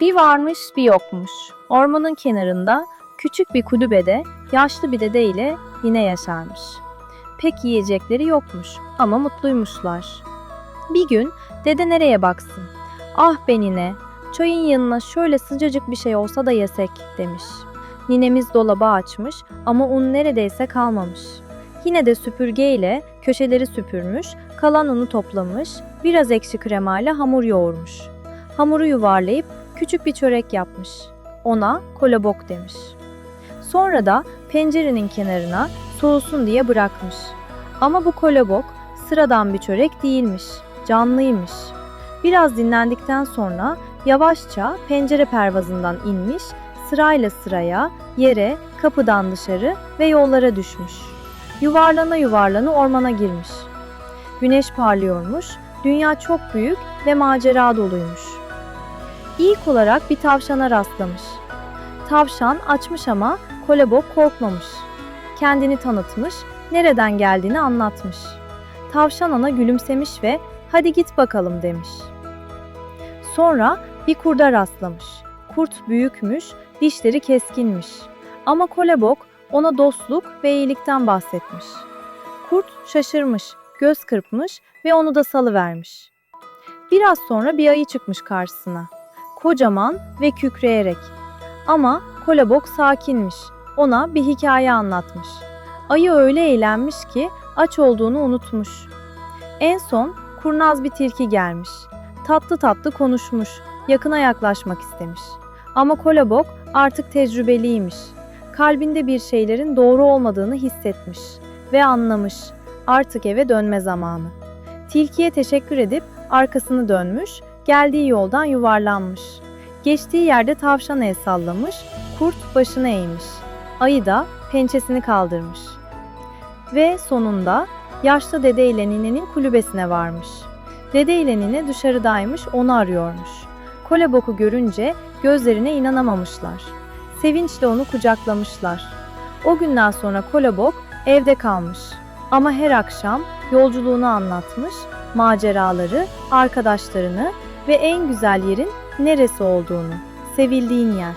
Bir varmış bir yokmuş. Ormanın kenarında küçük bir kulübede yaşlı bir dede ile yine yaşarmış. Pek yiyecekleri yokmuş ama mutluymuşlar. Bir gün dede nereye baksın? Ah be nine, çayın yanına şöyle sıcacık bir şey olsa da yesek demiş. Ninemiz dolabı açmış ama un neredeyse kalmamış. Yine de süpürgeyle köşeleri süpürmüş, kalan unu toplamış, biraz ekşi kremayla hamur yoğurmuş. Hamuru yuvarlayıp küçük bir çörek yapmış. Ona kolabok demiş. Sonra da pencerenin kenarına soğusun diye bırakmış. Ama bu kolabok sıradan bir çörek değilmiş, canlıymış. Biraz dinlendikten sonra yavaşça pencere pervazından inmiş, sırayla sıraya, yere, kapıdan dışarı ve yollara düşmüş. Yuvarlana yuvarlana ormana girmiş. Güneş parlıyormuş, dünya çok büyük ve macera doluymuş. İlk olarak bir tavşana rastlamış. Tavşan açmış ama kolabok korkmamış. Kendini tanıtmış, nereden geldiğini anlatmış. Tavşan ana gülümsemiş ve hadi git bakalım demiş. Sonra bir kurda rastlamış. Kurt büyükmüş, dişleri keskinmiş. Ama kolabok ona dostluk ve iyilikten bahsetmiş. Kurt şaşırmış, göz kırpmış ve onu da salıvermiş. Biraz sonra bir ayı çıkmış karşısına. Kocaman ve kükreyerek. Ama kolabok sakinmiş. Ona bir hikaye anlatmış. Ayı öyle eğlenmiş ki aç olduğunu unutmuş. En son kurnaz bir tilki gelmiş. Tatlı tatlı konuşmuş, yakına yaklaşmak istemiş. Ama kolabok artık tecrübeliymiş. Kalbinde bir şeylerin doğru olmadığını hissetmiş ve anlamış. Artık eve dönme zamanı. Tilkiye teşekkür edip arkasını dönmüş, geldiği yoldan yuvarlanmış. Geçtiği yerde tavşan el sallamış, kurt başını eğmiş. Ayı da pençesini kaldırmış. Ve sonunda yaşlı dede ile ninenin kulübesine varmış. Dede ile nine dışarıdaymış, onu arıyormuş. Kolebok'u görünce gözlerine inanamamışlar. Sevinçle onu kucaklamışlar. O günden sonra Kolebok evde kalmış. Ama her akşam yolculuğunu anlatmış, maceraları, arkadaşlarını ve en güzel yerin neresi olduğunu, sevildiğin yer.